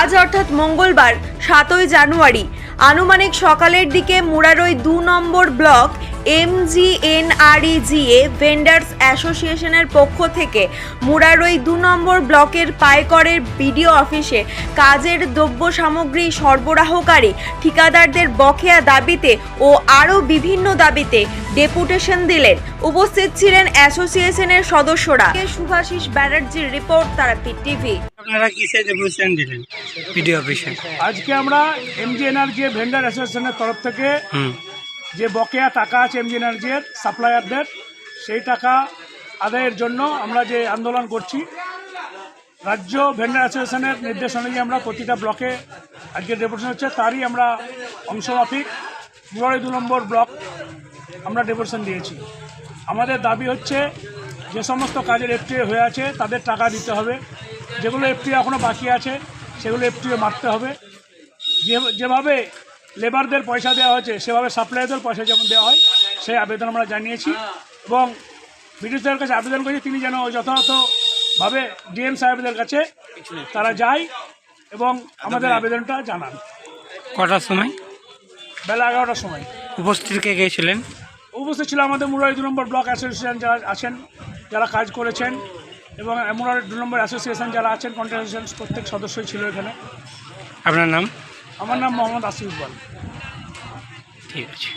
আজ অর্থাৎ মঙ্গলবার, সাতই জানুয়ারি। আনুমানিক সকালের দিকে মুরারই দু নম্বর ব্লক এমজিএনআরইজিএ ভেন্ডার্স অ্যাসোসিয়েশনের পক্ষ থেকে মুরারই দু নম্বর ব্লকের পায়করের বিডিও অফিসে কাজের দ্রব্য সামগ্রী সরবরাহকারী ঠিকাদারদের বকেয়া দাবিতে ও আরও বিভিন্ন দাবিতে ডেপুটেশন দিলেন। উপস্থিত ছিলেন অ্যাসোসিয়েশনের সদস্যরা। সুভাষিস ব্যানার্জির রিপোর্ট, তারাপীঠ টিভি। আপনারা কিসে ডেপুটেশন দিলেন? পিডি অফিসে আজকে আমরা এমজিএনআরজি ভেন্ডার অ্যাসোসিয়েশনের তরফ থেকে যে বকেয়া টাকা আছে এমজিএনআরজি এর সাপ্লায়ারদের সেই টাকা আদায়ের জন্য আমরা যে আন্দোলন করছি রাজ্য ভেন্ডার অ্যাসোসিয়েশনের নির্দেশ অনুযায়ী আমরা প্রতিটা ব্লকে আজকে ডেপুটেশন হচ্ছে তারই আমরা অংশমাফিক মুরারি দু নম্বর ব্লক আমরা ডেপুটেশন দিয়েছি। আমাদের দাবি হচ্ছে যে সমস্ত কাজের এফটিএ হয়ে আছে তাদের টাকা দিতে হবে। যেগুলো এফটিএ এখনও বাকি আছে সেগুলো এফটিএ মারতে হবে। যে যেভাবে লেবারদের পয়সা দেওয়া হয়েছে সেভাবে সাপ্লাইদের পয়সা যেমন দেওয়া হয় সেই আবেদন আমরা জানিয়েছি এবং ব্রিটিশদের কাছে আবেদন করেছি। তিনি যেন যথাযথভাবে ডিএম সাহেবদের কাছে তারা যায় এবং আমাদের আবেদনটা জানান। কটার সময়? বেলা এগারোটার সময়। উপস্থিত কে গিয়েছিলেন উপস্থিত ছিল আমাদের মুরারি দু নম্বর ব্লক অ্যাসোসিয়েশন যারা আছেন যারা কাজ করেছেন এবং মুরারি দু নম্বর অ্যাসোসিয়েশন যারা আছেন কন্ট্রাক্ট প্রত্যেক সদস্যই ছিল এখানে। আপনার নাম? আমার নাম মোহাম্মদ আসিফ ইকবাল। ঠিক আছে।